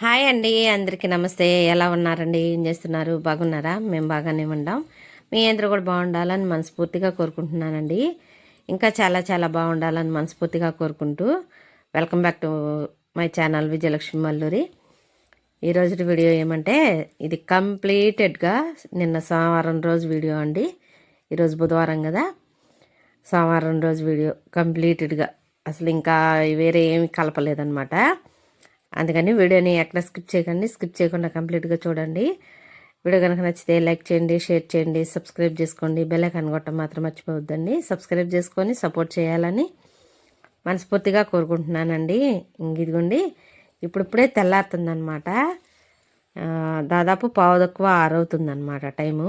Hi అండి అందరికీ నమస్తే. ఎలా ఉన్నారండి? ఏం చేస్తున్నారు? బాగున్నారా? మేము బాగానే ఉండాం. మీ అందరూ కూడా బాగుండాలని మనస్ఫూర్తిగా కోరుకుంటున్నానండి. ఇంకా చాలా చాలా బాగుండాలని మనస్ఫూర్తిగా కోరుకుంటూ welcome back to my channel Vijayalakshmi Malluri. ఈరోజు వీడియో ఏమంటే ఇది కంప్లీటెడ్గా నిన్న సోమవారం రోజు వీడియో అండి. ఈరోజు బుధవారం కదా. సోమవారం రోజు వీడియో కంప్లీటెడ్గా. అసలు ఇంకా వేరే ఏమి కలపలేదనమాట అందుకని వీడియోని ఎక్కడ స్కిప్ చేయకండి స్కిప్ చేయకుండా కంప్లీట్గా చూడండి. వీడియో కనుక నచ్చితే లైక్ చేయండి షేర్ చేయండి సబ్స్క్రైబ్ చేసుకోండి. బెల్లైకాన్ ఐకాన్ కొట్టడం మాత్రం మర్చిపోవద్దండి. సబ్స్క్రైబ్ చేసుకొని సపోర్ట్ చేయాలని మనస్ఫూర్తిగా కోరుకుంటున్నానండి. ఇదిగోండి ఇప్పుడిప్పుడే తెల్లారుతుందనమాట దాదాపు పావు తక్కువ ఆరవుతుందన్నమాట టైము.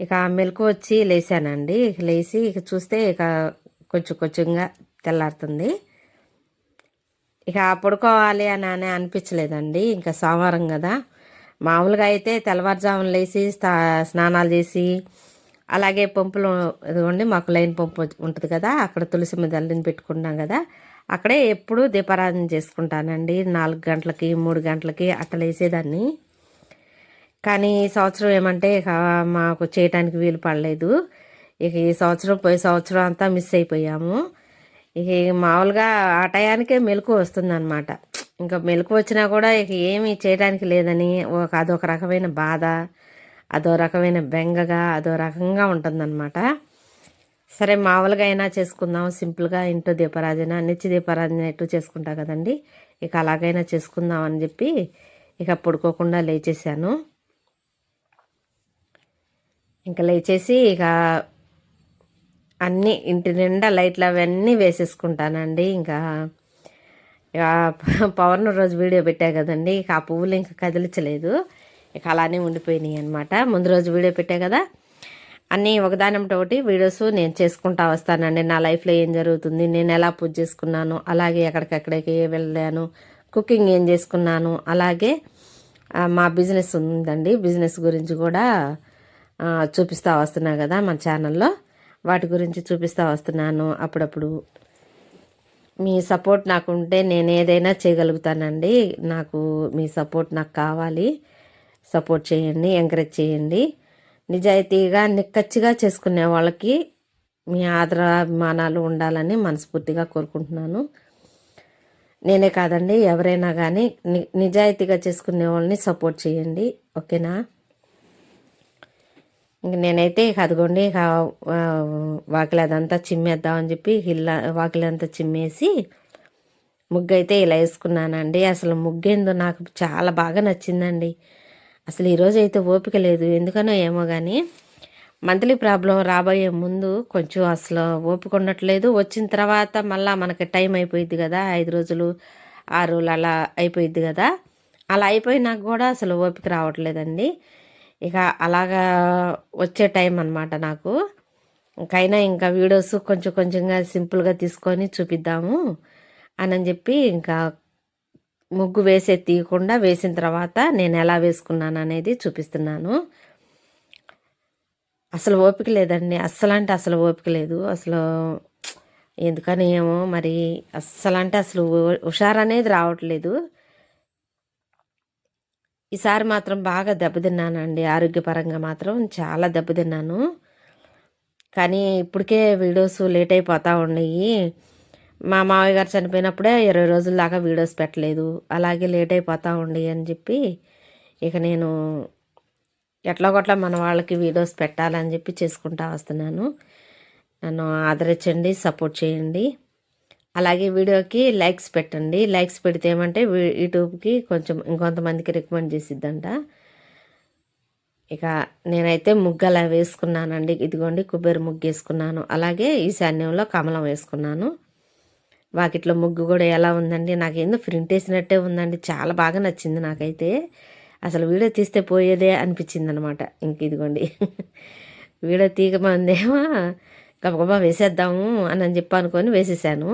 ఇక మెలకు వచ్చి లేసానండి లేచి ఇక చూస్తే ఇక కొంచెం కొంచెంగా తెల్లారుతుంది. ఇక పడుకోవాలి అని అని అనిపించలేదండి. ఇంకా సోమవారం కదా. మామూలుగా అయితే తెల్లవారుజామున లేచి స్నానాలు చేసి అలాగే పంపులు ఇదిగోండి మాకు లైన్ పంపు ఉంటుంది కదా అక్కడ తులసి మీద పెట్టుకుంటాం కదా అక్కడే ఎప్పుడు దీపారాధన చేసుకుంటానండి. నాలుగు గంటలకి మూడు గంటలకి అట్లా వేసేదాన్ని కానీ ఈ సంవత్సరం ఏమంటే ఇక మాకు చేయటానికి వీలు పడలేదు. ఇక ఈ సంవత్సరం పోయే సంవత్సరం అంతా మిస్ అయిపోయాము. ఇక మామూలుగా ఆ టయానికే మెలకు వస్తుందన్నమాట. ఇంకా మెలకు వచ్చినా కూడా ఇక ఏమీ చేయడానికి లేదని ఒక అదొక రకమైన బాధ అదో రకమైన బెంగగా అదో రకంగా ఉంటుందన్నమాట. సరే మామూలుగా అయినా చేసుకుందాం. సింపుల్గా ఇంటో దీపారాధన నిత్య దీపారాధన ఎటు చేసుకుంటా కదండి? ఇక అలాగైనా చేసుకుందాం అని చెప్పి ఇక పడుకోకుండా లేచేసాను ఇంకా లేచేసి ఇక అన్నీ ఇంటి నిండా లైట్లు అవన్నీ వేసేసుకుంటానండి. ఇంకా పవన్ రోజు వీడియో పెట్టా కదండి. ఇక ఆ పువ్వులు ఇంకా కదిలించలేదు. ఇక అలానే ఉండిపోయినాయి అనమాట ముందు రోజు వీడియో పెట్టా కదా. అన్నీ ఒకటి వీడియోస్ నేను చేసుకుంటా వస్తానండి. నా లైఫ్లో ఏం జరుగుతుంది? నేను ఎలా పూజ చేసుకున్నాను? అలాగే ఎక్కడికెక్కడికి వెళ్ళాను? కుకింగ్ ఏం చేసుకున్నాను? అలాగే మా బిజినెస్ ఉందండి. బిజినెస్ గురించి కూడా చూపిస్తూ వస్తున్నా కదా మన ఛానల్లో. వాటి గురించి చూపిస్తూ వస్తున్నాను అప్పుడప్పుడు. మీ సపోర్ట్ నాకు ఉంటే నేను ఏదైనా చేయగలుగుతానండి. నాకు మీ సపోర్ట్ నాకు కావాలి. సపోర్ట్ చేయండి ఎంకరేజ్ చేయండి. నిజాయితీగా నిక్కచ్చిగా చేసుకునే వాళ్ళకి మీ ఆదరాభిమానాలు ఉండాలని మనస్ఫూర్తిగా కోరుకుంటున్నాను. నేనే కాదండి ఎవరైనా కానీ నిజాయితీగా చేసుకునే వాళ్ళని సపోర్ట్ చేయండి. ఓకేనా? ఇంక నేనైతే అదిగోండి వాకిలి అదంతా చిమ్మేద్దామని చెప్పి ఇల్లా వాకిలి అంతా చిమ్మేసి ముగ్గు అయితే ఇలా వేసుకున్నానండి. అసలు ముగ్గేందో నాకు చాలా బాగా నచ్చిందండి. అసలు ఈరోజు అయితే ఓపిక లేదు. ఎందుకనో ఏమో కానీ మంత్లీ ప్రాబ్లం రాబోయే ముందు కొంచెం అసలు ఓపిక ఉండట్లేదు. వచ్చిన తర్వాత మళ్ళీ మనకి టైం అయిపోయింది కదా ఐదు రోజులు ఆరు రోజులు అలా అయిపోయింది కదా. అలా అయిపోయినాక కూడా అసలు ఓపిక రావట్లేదండి. ఇక అలాగా వచ్చే టైం అనమాట నాకు. ఇంకైనా ఇంకా వీడియోస్ కొంచెం కొంచెంగా సింపుల్గా తీసుకొని చూపిద్దాము అని చెప్పి ఇంకా ముగ్గు వేసే తీయకుండా వేసిన తర్వాత నేను ఎలా వేసుకున్నాను అనేది చూపిస్తున్నాను. అసలు ఓపిక లేదండి. అస్సలు అంటే అసలు ఓపిక లేదు. అసలు ఎందుకని ఏమో మరి అస్సలు అంటే అసలు హుషారు అనేది రావట్లేదు. ఈసారి మాత్రం బాగా దెబ్బతిన్నానండి. ఆరోగ్యపరంగా మాత్రం చాలా దెబ్బతిన్నాను. కానీ ఇప్పటికే వీడియోస్ లేట్ అయిపోతూ ఉన్నాయి. మా మావయ్య గారు చనిపోయినప్పుడే ఇరవై రోజుల దాకా వీడియోస్ పెట్టలేదు. అలాగే లేట్ అయిపోతూ ఉండి అని చెప్పి ఇక నేను ఎట్లాగొట్లా మన వాళ్ళకి వీడియోస్ పెట్టాలని చెప్పి చేసుకుంటా వస్తున్నాను. నన్ను ఆదరించండి సపోర్ట్ చేయండి. అలాగే వీడియోకి లైక్స్ పెట్టండి. లైక్స్ పెడితే ఏమంటే యూట్యూబ్కి కొంచెం ఇంకొంతమందికి రికమెండ్ చేసిద్దంట. ఇక నేనైతే ముగ్గు అలా వేసుకున్నానండి. ఇదిగోండి కుబేరు ముగ్గు వేసుకున్నాను. అలాగే ఈశాన్యంలో కమలం వేసుకున్నాను. వాకిట్లో ముగ్గు కూడా ఎలా ఉందండి నాకు ఏందో ప్రింట్ వేసినట్టే ఉందండి. చాలా బాగా నచ్చింది నాకైతే. అసలు వీడియో తీస్తే పోయేదే అనిపించింది అనమాట ఇంక ఇదిగోండి. వీడియో తీగమందేమో గబగబా వేసేద్దాము అని చెప్పి అనుకొని వేసేసాను.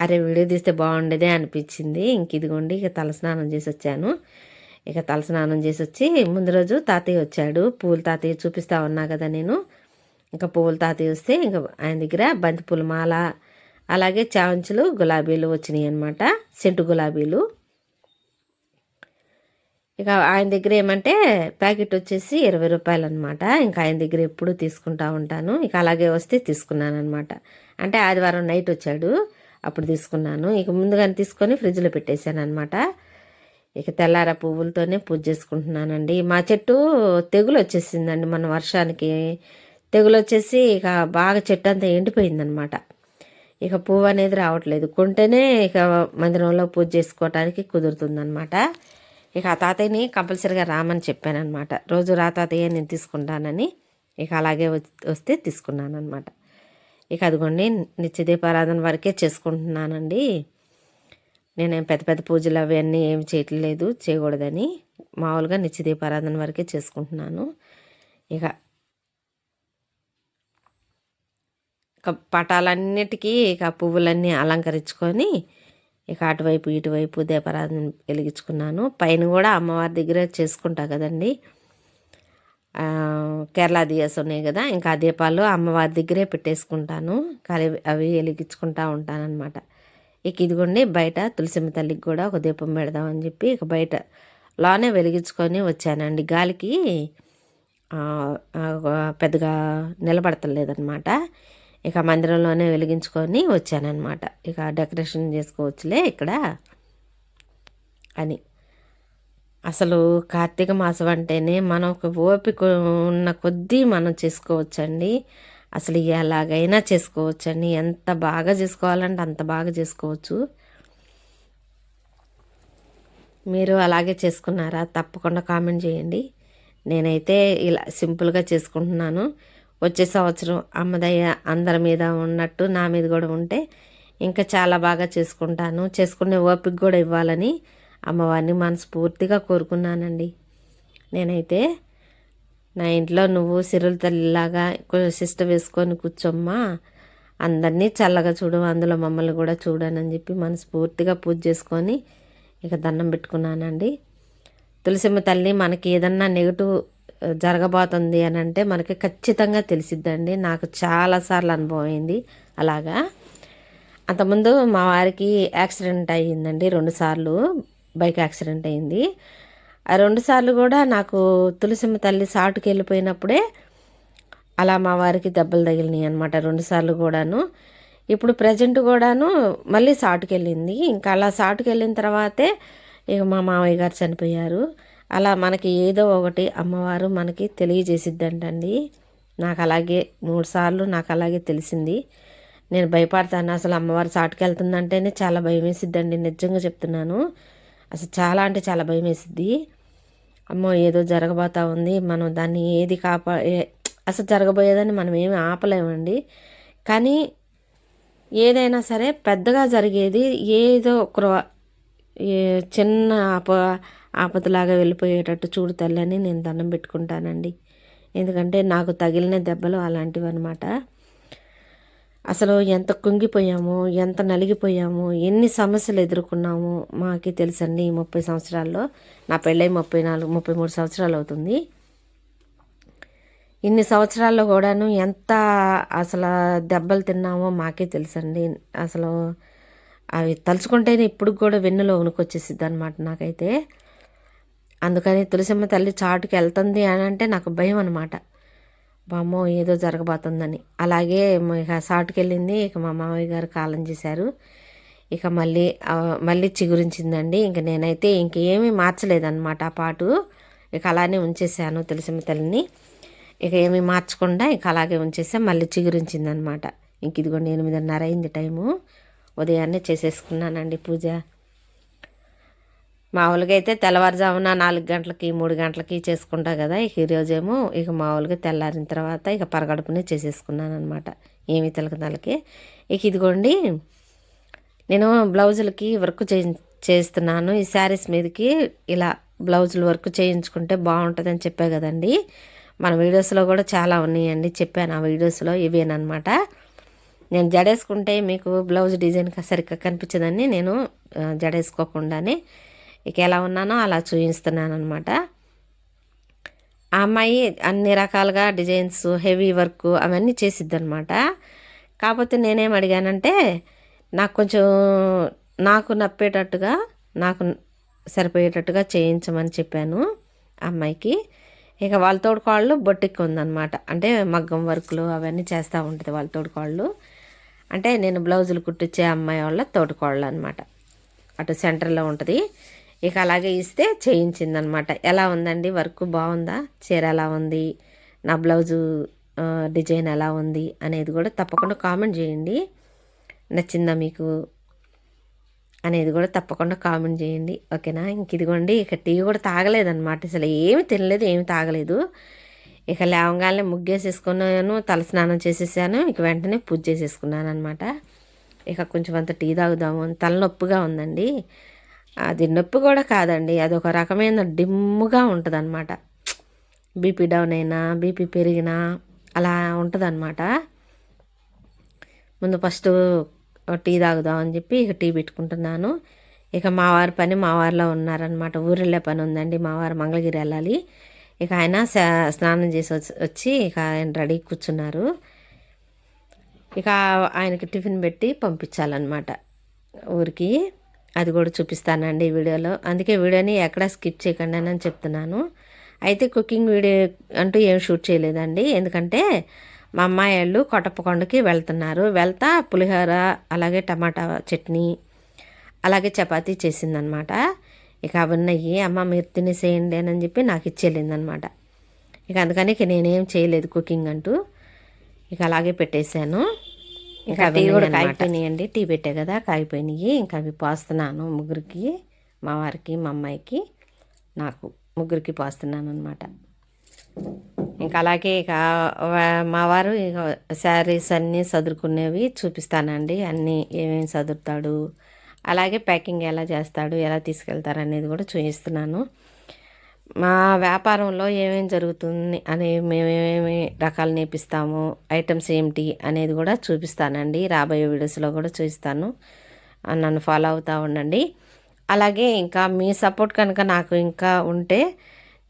అరే వీడియో తీస్తే బాగుండేదే అనిపించింది. ఇంక ఇదిగోండి ఇక తలస్నానం చేసి వచ్చాను. ఇక తలస్నానం చేసి వచ్చి ముందు రోజు తాతయ్య వచ్చాడు. పూల తాతయ్య చూపిస్తా ఉన్నా కదా నేను. ఇంకా పువ్వుల తాతయ్య వస్తే ఇంకా ఆయన దగ్గర బంతిపూల మాల అలాగే చావంచులు గులాబీలు వచ్చినాయి అనమాట సెంటు గులాబీలు. ఇక ఆయన దగ్గర ఏమంటే ప్యాకెట్ వచ్చేసి ఇరవై రూపాయలు అనమాట ఇంకా ఆయన దగ్గర ఎప్పుడు తీసుకుంటా ఉంటాను. ఇక అలాగే వస్తే తీసుకున్నాను అనమాట అంటే ఆదివారం నైట్ వచ్చాడు. అప్పుడు తీసుకున్నాను. ఇక ముందుగానే తీసుకొని ఫ్రిడ్జ్లో పెట్టేశాను అనమాట ఇక తెల్లార పువ్వులతోనే పూజ చేసుకుంటున్నానండి. మా చెట్టు తెగులు వచ్చేసిందండి మన వర్షానికి. తెగులు వచ్చేసి ఇక బాగా చెట్టు అంతా ఎండిపోయిందనమాట ఇక పువ్వు అనేది రావట్లేదు. కొంటేనే ఇక మందిరంలో పూజ చేసుకోవటానికి కుదురుతుందనమాట ఇక ఆ తాతయ్యని కంపల్సరీగా రామని చెప్పానమాట రోజు రా తాతయ్య నేను తీసుకుంటానని. ఇక అలాగే వస్తే తీసుకున్నాను అనమాట ఇక అదిగోండి నిత్యదీపారాధన వరకే చేసుకుంటున్నానండి. నేనేం పెద్ద పెద్ద పూజలు అవన్నీ ఏమి చేయట్లేదు చేయకూడదని మామూలుగా నిత్యదీపారాధన వరకే చేసుకుంటున్నాను. ఇక పటాలన్నిటికీ ఇక పువ్వులన్నీ అలంకరించుకొని ఇక అటువైపు ఇటువైపు దీపారాధన వెలిగించుకున్నాను. పైన కూడా అమ్మవారి దగ్గర చేసుకుంటా కదండి. కేరళ దియాస్ ఉన్నాయి కదా ఇంకా ఆ దీపాలు అమ్మవారి దగ్గరే పెట్టేసుకుంటాను. కానీ అవి వెలిగించుకుంటా ఉంటానన్నమాట. ఇక ఇదిగోండి బయట తులసిమ్మ తల్లికి కూడా ఒక దీపం పెడదామని చెప్పి ఇక బయట లోనే వెలిగించుకొని వచ్చానండి. గాలికి పెద్దగా నిలబడతలేదనమాట ఇక మందిరంలోనే వెలిగించుకొని వచ్చానమాట ఇక డెకరేషన్ చేసుకోవచ్చులే ఇక్కడ అని. అసలు కార్తీక మాసం అంటేనే మనం ఒక ఓపిక ఉన్న కొద్దీ మనం చేసుకోవచ్చండి. అసలు ఎలాగైనా చేసుకోవచ్చండి. ఎంత బాగా చేసుకోవాలంటే అంత బాగా చేసుకోవచ్చు. మీరు అలాగే చేసుకున్నారా? తప్పకుండా కామెంట్ చేయండి. నేనైతే ఇలా సింపుల్గా చేసుకుంటున్నాను. వచ్చే సంవత్సరం అమ్మదయ్య అందరి మీద ఉన్నట్టు నా మీద కూడా ఉంటే ఇంకా చాలా బాగా చేసుకుంటాను. చేసుకునే ఓపిక కూడా ఇవ్వాలని అమ్మవారిని మనస్ఫూర్తిగా కోరుకున్నానండి. నేనైతే నా ఇంట్లో నువ్వు సిరుల తల్లిలాగా శిష్ట వేసుకొని కూర్చోమ్మా. అందరినీ చల్లగా చూడు అందులో మమ్మల్ని కూడా చూడనని చెప్పి మనస్ఫూర్తిగా పూజ చేసుకొని ఇక దండం పెట్టుకున్నానండి. తులసిమ్మ తల్లి మనకి ఏదన్నా నెగిటివ్ జరగబోతుంది అని అంటే మనకి ఖచ్చితంగా తెలిసిద్దండి. నాకు చాలాసార్లు అనుభవం అయింది. అలాగా. అంతకుముందు మా వారికి యాక్సిడెంట్ అయ్యిందండి రెండుసార్లు బైక్ యాక్సిడెంట్ అయింది. ఆ రెండుసార్లు కూడా నాకు తులసిమ్మ తల్లి సాటుకి వెళ్ళిపోయినప్పుడే అలా మా వారికి దెబ్బలు తగిలినాయి అనమాట రెండుసార్లు కూడాను. ఇప్పుడు ప్రజెంట్ కూడాను మళ్ళీ సాటుకి వెళ్ళింది. ఇంకా అలా సాటుకి వెళ్ళిన తర్వాతే ఇక మా మామయ్య గారు చనిపోయారు. అలా మనకి ఏదో ఒకటి అమ్మవారు మనకి తెలియజేసిద్దంటండి. నాకు అలాగే మూడు సార్లు నాకు అలాగే తెలిసింది. నేను భయపడతాను అసలు అమ్మవారు సాటుకెళ్తుందంటేనే చాలా భయం వేసిద్దండి నిజంగా చెప్తున్నాను. అసలు చాలా అంటే చాలా భయం వేసిద్ది అమ్మో ఏదో జరగబోతా ఉంది. మనం దాన్ని ఏది కాపా అసలు జరగబోయేదని మనం ఏమి ఆపలేమండి. కానీ ఏదైనా సరే పెద్దగా జరిగేది ఏదో ఒక చిన్న ఆప ఆపదలాగా వెళ్ళిపోయేటట్టు చూడు తల్లి అని నేను దండం పెట్టుకుంటానండి. ఎందుకంటే నాకు తగిలిన దెబ్బలు అలాంటివి అనమాట అసలు ఎంత కుంగిపోయాము ఎంత నలిగిపోయాము ఎన్ని సమస్యలు ఎదుర్కొన్నాము మాకే తెలుసండి ఈ ముప్పై సంవత్సరాల్లో. నా పెళ్ళై ముప్పై నాలుగు ముప్పై మూడు సంవత్సరాలు అవుతుంది. ఇన్ని సంవత్సరాల్లో కూడాను ఎంత అసలు దెబ్బలు తిన్నామో మాకే తెలుసండి. అసలు అవి తలుచుకుంటేనే ఇప్పుడు కూడా వెన్నులో ఉనుకొచ్చేసిద్ది అనమాట నాకైతే. అందుకని తులసిమ్మ తల్లి చాటుకి వెళ్తుంది అని అంటే నాకు భయం అనమాట బామ్మో ఏదో జరగబోతుందని. అలాగే ఇక సాటుకి వెళ్ళింది ఇక మా మామయ్య గారు కాలం చేశారు. ఇక మళ్ళీ మళ్ళీ చిగురించిందండి. ఇంక నేనైతే ఇంకేమీ మార్చలేదన్నమాట ఆ పాటు. ఇక అలానే ఉంచేసాను తులసిమ్మ తల్లిని ఇక ఏమీ మార్చకుండా ఇక అలాగే ఉంచేసా మళ్ళీ చిగురించిందనమాట ఇంక ఇదిగోండి ఎనిమిదిన్నర అయింది టైము. ఉదయాన్నే చేసేసుకున్నానండి పూజ. మామూలుగా అయితే తెల్లవారుజామున నాలుగు గంటలకి మూడు గంటలకి చేసుకుంటా కదా ఇక ఈరోజేమో ఇక మామూలుగా తెల్లారిన తర్వాత ఇక పరగడుపునే చేసేసుకున్నాను అనమాట ఏమి తలకి ఇక ఇదిగోండి నేను బ్లౌజులకి వర్క్ చే చేస్తున్నాను. ఈ శారీస్ మీదకి ఇలా బ్లౌజులు వర్క్ చేయించుకుంటే బాగుంటుందని చెప్పా కదండి. మన వీడియోస్లో కూడా చాలా ఉన్నాయండి. చెప్పాను ఆ వీడియోస్లో ఇవేనమాట నేను జడేసుకుంటే మీకు బ్లౌజ్ డిజైన్ సరిగ్గా కనిపించదని నేను జడేసుకోకుండానే ఇక ఎలా ఉన్నానో అలా చూపిస్తున్నాను అనమాట ఆ అమ్మాయి అన్ని రకాలుగా డిజైన్స్ హెవీ వర్క్ అవన్నీ చేసిద్ది అనమాట కాకపోతే నేనేం అడిగానంటే నాకు కొంచెం నాకు నప్పేటట్టుగా నాకు సరిపోయేటట్టుగా చేయించమని చెప్పాను అమ్మాయికి. ఇక వాళ్ళ తోడుకోళ్ళు బొట్టికి ఉందన్నమాట. అంటే మగ్గం వర్క్లు అవన్నీ చేస్తూ ఉంటుంది వాళ్ళ తోడుకోళ్ళు. అంటే నేను బ్లౌజులు కుట్టించే అమ్మాయి వాళ్ళ తోడుకోళ్ళు అనమాట అటు సెంటర్లో ఉంటుంది. ఇక అలాగే ఇస్తే చేయించిందనమాట. ఎలా ఉందండి? వర్క్ బాగుందా? చీర ఎలా ఉంది? నా బ్లౌజు డిజైన్ ఎలా ఉంది? అనేది కూడా తప్పకుండా కామెంట్ చేయండి. నచ్చిందా మీకు? అనేది కూడా తప్పకుండా కామెంట్ చేయండి. ఓకేనా? ఇంక ఇదిగోండి ఇక టీ కూడా తాగలేదన్నమాట అసలు ఏమి తినలేదు ఏమి తాగలేదు. ఇక లేవగానే ముగ్గేసేసుకున్నాను తలస్నానం చేసేసాను ఇక వెంటనే పూజ చేసేసుకున్నాను అనమాట ఇక కొంచెం అంత టీ తాగుదాము తలనొప్పిగా ఉందండి. అది నొప్పి కూడా కాదండి. అది ఒక రకమైన డిమ్ముగా ఉంటుంది అనమాట బీపీ డౌన్ అయినా బీపీ పెరిగినా అలా ఉంటుంది అనమాట ముందు ఫస్ట్ టీ తాగుదాం అని చెప్పి ఇక టీ పెట్టుకుంటున్నాను. ఇక మా వారి పని మా వారిలో ఉన్నారనమాట ఊరెళ్ళే పని ఉందండి. మా వారు మంగళగిరి వెళ్ళాలి. ఇక ఆయన స్నానం చేసి వచ్చి ఇక ఆయన రెడీ కూర్చున్నారు. ఇక ఆయనకి టిఫిన్ పెట్టి పంపించాలన్నమాట ఊరికి. అది కూడా చూపిస్తానండి వీడియోలో. అందుకే వీడియోని ఎక్కడ స్కిప్ చేయకండి అని చెప్తున్నాను. అయితే కుకింగ్ వీడియో అంటూ ఏం షూట్ చేయలేదండి. ఎందుకంటే మా అమ్మాయి వాళ్ళు కొట్టప్పకొండకి వెళ్తున్నారు. వెళ్తా పులిహోర అలాగే టమాటా చట్నీ అలాగే చపాతీ చేసిందనమాట. ఇక అవన్నీ అమ్మ మీరు తినేసేయండి అని చెప్పి నాకు ఇచ్చేయలేదనమాట. ఇక అందుకని ఇక నేనేం చేయలేదు కుకింగ్ అంటూ. ఇక అలాగే పెట్టేశాను. ఇంకా టీ కూడా కాగిపోయినాయండి. టీ పెట్టే కదా కాగిపోయినాయి. ఇంకా అవి పోస్తున్నాను ముగ్గురికి మా వారికి మా అమ్మాయికి. నాకు ముగ్గురికి పోస్తున్నాను అనమాట ఇంకా అలాగే ఇక మా వారు ఇక శారీస్ అన్నీ చదువుకునేవి చూపిస్తానండి. అన్నీ ఏమేమి చదువుతాడు అలాగే ప్యాకింగ్ ఎలా చేస్తాడు ఎలా తీసుకెళ్తారు అనేది కూడా చూపిస్తున్నాను. మా వ్యాపారంలో ఏమేమి జరుగుతుంది అని మేమేమి రకాలు నేర్పిస్తాము ఐటమ్స్ ఏమిటి అనేది కూడా చూపిస్తానండి. రాబోయే వీడియోస్లో కూడా చూపిస్తాను. నన్ను ఫాలో అవుతూ ఉండండి. అలాగే ఇంకా మీ సపోర్ట్ కనుక నాకు ఇంకా ఉంటే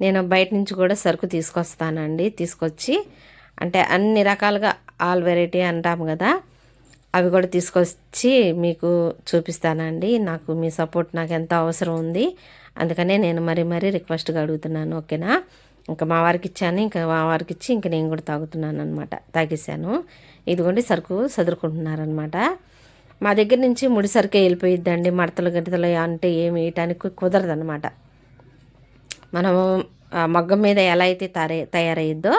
నేను బయట నుంచి కూడా సరుకు తీసుకొస్తానండి. తీసుకొచ్చి అంటే అన్ని రకాలుగా ఆల్ వెరైటీ అంటాము కదా అవి కూడా తీసుకొచ్చి మీకు చూపిస్తానండి. నాకు మీ సపోర్ట్ నాకు ఎంత అవసరం ఉంది. అందుకనే నేను మరీ మరీ రిక్వెస్ట్గా అడుగుతున్నాను ఓకేనా? ఇంకా మా వారికి ఇచ్చాను ఇంకా మా వారికి ఇచ్చి ఇంకా నేను కూడా తాగుతున్నాను అనమాట తాగేసాను ఇదిగోండి సరుకు చదువుకుంటున్నారనమాట మా దగ్గర నుంచి ముడి సరుకే వెళ్ళిపోయిద్దండి మడతలు గడతలు అంటే ఏమి వేయటానికి కుదరదనమాట మనము మగ్గం మీద ఎలా అయితే తయారై తయారయ్యిద్దో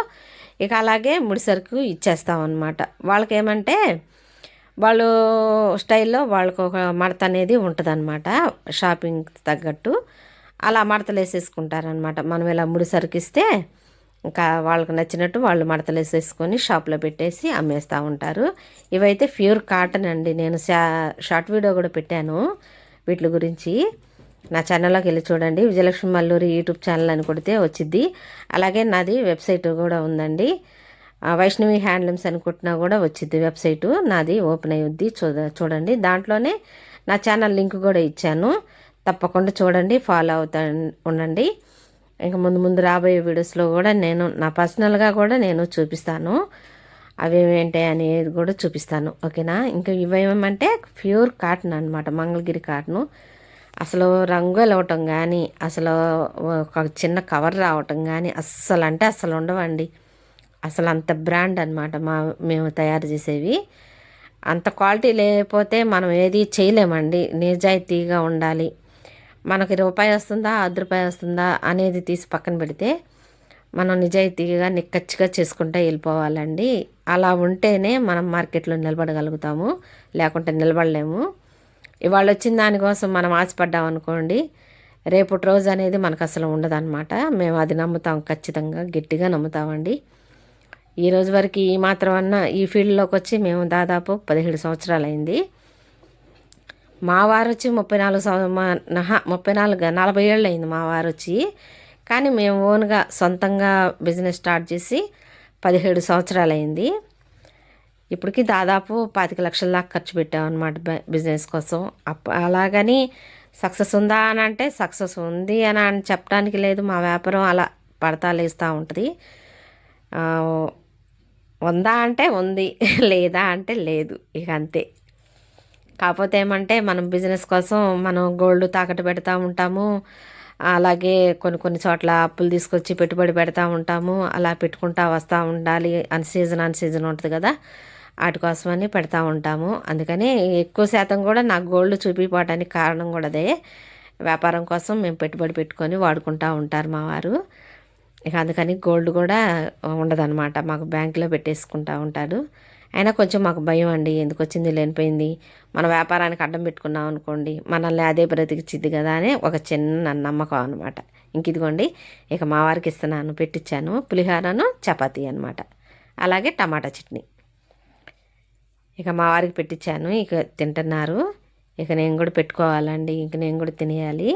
ఇక అలాగే ముడి సరుకు ఇచ్చేస్తామన్నమాట. వాళ్ళకి ఏమంటే వాళ్ళు స్టైల్లో వాళ్ళకు ఒక మడత అనేది ఉంటుంది అనమాట షాపింగ్ తగ్గట్టు. అలా మడతలు వేసేసుకుంటారనమాట మనం ఇలా ముడి సరికిస్తే ఇంకా వాళ్ళకు నచ్చినట్టు వాళ్ళు మడతలు వేసేసుకొని షాప్లో పెట్టేసి అమ్మేస్తూ ఉంటారు. ఇవైతే ప్యూర్ కాటన్ అండి. నేను షార్ట్ వీడియో కూడా పెట్టాను వీటి గురించి. నా ఛానల్లోకి వెళ్ళి చూడండి. విజయలక్ష్మి మల్లూరి యూట్యూబ్ ఛానల్ అని కొడితే వచ్చింది అలాగే నాది వెబ్సైట్ కూడా ఉందండి. వైష్ణవి హ్యాండ్లూమ్స్ అని కూడా వచ్చింది వెబ్సైటు. నాది ఓపెన్ అయ్యుద్ది. చూడండి. దాంట్లోనే నా ఛానల్ లింక్ కూడా ఇచ్చాను. తప్పకుండా చూడండి ఫాలో అవుతా ఉండండి. ఇంకా ముందు ముందు రాబోయే వీడియోస్లో కూడా నేను నా పర్సనల్గా కూడా నేను చూపిస్తాను. అవేమేంటి అనేది కూడా చూపిస్తాను ఓకేనా ఇంకా ఇవేమంటే ప్యూర్ కాటన్ అనమాట మంగళగిరి కాటను అసలు రంగు వెళ్ళవటం కానీ అసలు ఒక చిన్న కవర్ రావటం కానీ అస్సలు అంటే అస్సలు ఉండవండి. అసలు అంత బ్రాండ్ అనమాట మా మేము తయారు చేసేవి. అంత క్వాలిటీ లేకపోతే మనం ఏది చేయలేమండి. నిజాయితీగా ఉండాలి. మనకి రూపాయి వస్తుందా అర్ధ రూపాయి వస్తుందా అనేది తీసి పక్కన పెడితే మనం నిజాయితీగా నిక్కచ్చిగా చేసుకుంటూ వెళ్ళిపోవాలండి. అలా ఉంటేనే మనం మార్కెట్లో నిలబడగలుగుతాము లేకుంటే నిలబడలేము. ఇవాళ వచ్చిన దానికోసం మనం ఆశపడ్డాం అనుకోండి రేపటి రోజు అనేది మనకు అసలు ఉండదన్నమాట. మేము అది నమ్ముతాం ఖచ్చితంగా గట్టిగా నమ్ముతామండి. ఈ రోజు వరకు ఈ మాత్రం ఈ ఫీల్డ్లోకి వచ్చి మేము దాదాపు పదిహేడు సంవత్సరాలు అయింది మా వారు వచ్చి ముప్పై నాలుగు సంవత్సరం ముప్పై నాలుగు నలభై ఏళ్ళు అయింది మా వారు వచ్చి కానీ మేము ఓన్గా సొంతంగా బిజినెస్ స్టార్ట్ చేసి పదిహేడు సంవత్సరాలు అయింది ఇప్పటికి దాదాపు పాతిక లక్షల దాకా ఖర్చు పెట్టామన్నమాట బిజినెస్ కోసం. అప్ అలాగని సక్సెస్ ఉందా అని అంటే సక్సెస్ ఉంది అని అని చెప్పడానికి లేదు. మా వ్యాపారం అలా పడతా లేస్తూ ఉంటుంది. ఉందా అంటే ఉంది లేదా అంటే లేదు. ఇక అంతే. కాకపోతే ఏమంటే మనం బిజినెస్ కోసం మనం గోల్డ్ తాకట్టు పెడతా ఉంటాము. అలాగే కొన్ని కొన్ని చోట్ల అప్పులు తీసుకొచ్చి పెట్టుబడి పెడతా ఉంటాము. అలా పెట్టుకుంటా వస్తూ ఉండాలి. అన్ సీజన్ అన్ సీజన్ ఉంటుంది కదా. వాటి కోసమని పెడతా ఉంటాము. అందుకని ఎక్కువ శాతం కూడా నాకు గోల్డ్ చూపిపోవడానికి కారణం కూడా అదే. వ్యాపారం కోసం మేము పెట్టుబడి పెట్టుకొని వాడుకుంటూ ఉంటారు మా వారు. ఇక అందుకని గోల్డ్ కూడా ఉండదన్నమాట. మాకు బ్యాంకులో పెట్టేసుకుంటా ఉంటాడు అయినా కొంచెం మాకు భయం అండి. ఎందుకు వచ్చింది లేనిపోయింది? మన వ్యాపారానికి అడ్డం పెట్టుకున్నాం అనుకోండి మనల్ని అదే బ్రతికిచ్చిద్ది కదా అని ఒక చిన్న నమ్మకం అనమాట ఇంక ఇదిగోండి ఇక మా వారికి ఇస్తున్నాను పెట్టించాను పులిహారను చపాతీ అనమాట అలాగే టమాటా చట్నీ. ఇక మా వారికి పెట్టించాను ఇక తింటున్నారు. ఇక నేను కూడా పెట్టుకోవాలండి ఇంక నేను కూడా తినేయాలి.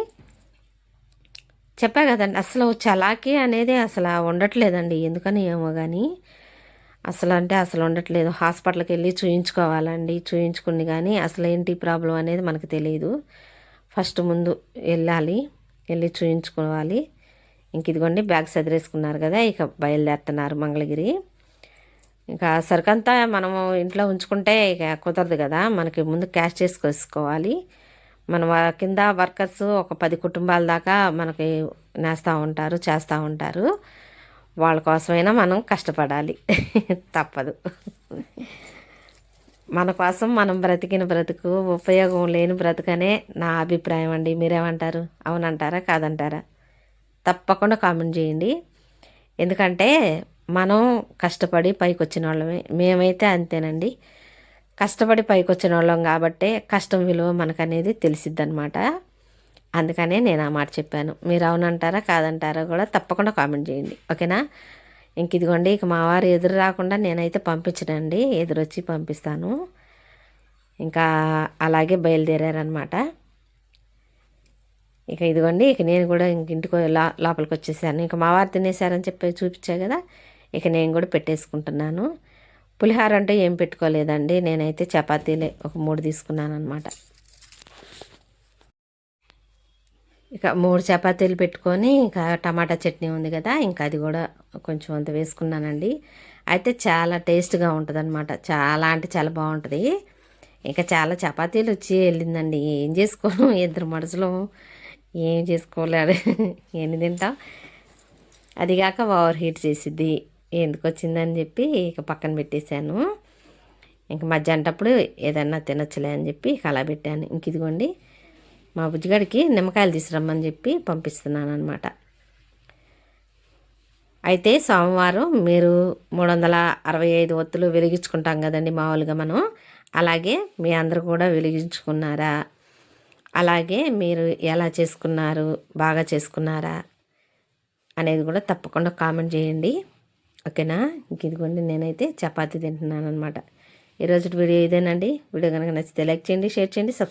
చెప్పా కదండి అసలు చలాకీ అనేది అసలు ఉండట్లేదండి. ఎందుకని ఏమో కానీ అసలు అంటే అసలు ఉండట్లేదు. హాస్పిటల్కి వెళ్ళి చూయించుకోవాలండి. చూయించుకుని కానీ అసలు ఏంటి ప్రాబ్లం అనేది మనకు తెలియదు ఫస్ట్ ముందు వెళ్ళాలి. వెళ్ళి చూయించుకోవాలి. ఇంక ఇదిగోండి బ్యాగ్ సదిరేసుకున్నారు కదా ఇక బయలుదేరుతున్నారు మంగళగిరి. ఇంకా సరుకంతా మనము ఇంట్లో ఉంచుకుంటే ఇక కుదరదు కదా మనకి ముందు క్యాష్ చేసుకోవాలి మన కింద వర్కర్స్ ఒక పది కుటుంబాల దాకా మనకి నేస్తూ ఉంటారు చేస్తూ ఉంటారు. వాళ్ళ కోసమైనా మనం కష్టపడాలి. తప్పదు. మన కోసం మనం బ్రతికిన బ్రతుకు ఉపయోగం లేని బ్రతుకనే నా అభిప్రాయం అండి. మీరేమంటారు? అవునంటారా? కాదంటారా? తప్పకుండా కామెంట్ చేయండి. ఎందుకంటే మనం కష్టపడి పైకి వచ్చిన వాళ్ళమే. మేమైతే అంతేనండి. కష్టపడి పైకి వచ్చిన వాళ్ళం కాబట్టే కష్టం విలువ మనకనేది తెలిసిద్ది అనమాట అందుకనే నేను ఆ మాట చెప్పాను. మీరు అవునంటారా కాదంటారా కూడా తప్పకుండా కామెంట్ చేయండి. ఓకేనా? ఇంక ఇదిగోండి ఇక మా వారు ఎదురు రాకుండా నేనైతే పంపించనండి. ఎదురొచ్చి పంపిస్తాను. ఇంకా అలాగే బయలుదేరారనమాట ఇక ఇదిగోండి ఇక నేను కూడా ఇంక ఇంటికి లా లోపలికి వచ్చేసాను. ఇంక మా వారు తినేసారని చెప్పి చూపించా కదా ఇక నేను కూడా పెట్టేసుకుంటున్నాను. పులిహార అంటే ఏం పెట్టుకోలేదండి. నేనైతే చపాతీలే ఒక మూడు తీసుకున్నాను అనమాట ఇక మూడు చపాతీలు పెట్టుకొని ఇంకా టమాటా చట్నీ ఉంది కదా ఇంకా అది కూడా కొంచెం అంత వేసుకున్నానండి. అయితే చాలా టేస్ట్గా ఉంటుంది అనమాట చాలా అంటే చాలా బాగుంటుంది. ఇంకా చాలా చపాతీలు వచ్చి వెళ్ళిందండి. ఏం చేసుకోను? ఇద్దరు మనుషులు ఏం చేసుకోలేడు ఏమి తింటాం? అది కాక ఓవర్ హీట్ చేసిద్ది. ఎందుకు వచ్చిందని చెప్పి ఇక పక్కన పెట్టేశాను. ఇంక మధ్యాహ్నప్పుడు ఏదన్నా తినొచ్చులే అని చెప్పి ఇక అలా పెట్టాను. ఇంక ఇదిగోండి మా బుజ్జిగాడికి నిమ్మకాయలు తీసుకురమ్మని చెప్పి పంపిస్తున్నాను అనమాట అయితే సోమవారం మీరు మూడు వందల అరవై ఐదు ఒత్తులు వెలిగించుకుంటాం కదండి మామూలుగా మనం. అలాగే మీ అందరు కూడా వెలిగించుకున్నారా? అలాగే మీరు ఎలా చేసుకున్నారు? బాగా చేసుకున్నారా? అనేది కూడా తప్పకుండా కామెంట్ చేయండి. ఓకేనా? ఇదిగోండి నేనైతే చపాతీ తింటున్నాను అనమాట ఈరోజు వీడియో ఇదేనండి. వీడియో కనుక నచ్చితే లైక్ చేయండి షేర్ చేయండి సబ్స్క్రైబ్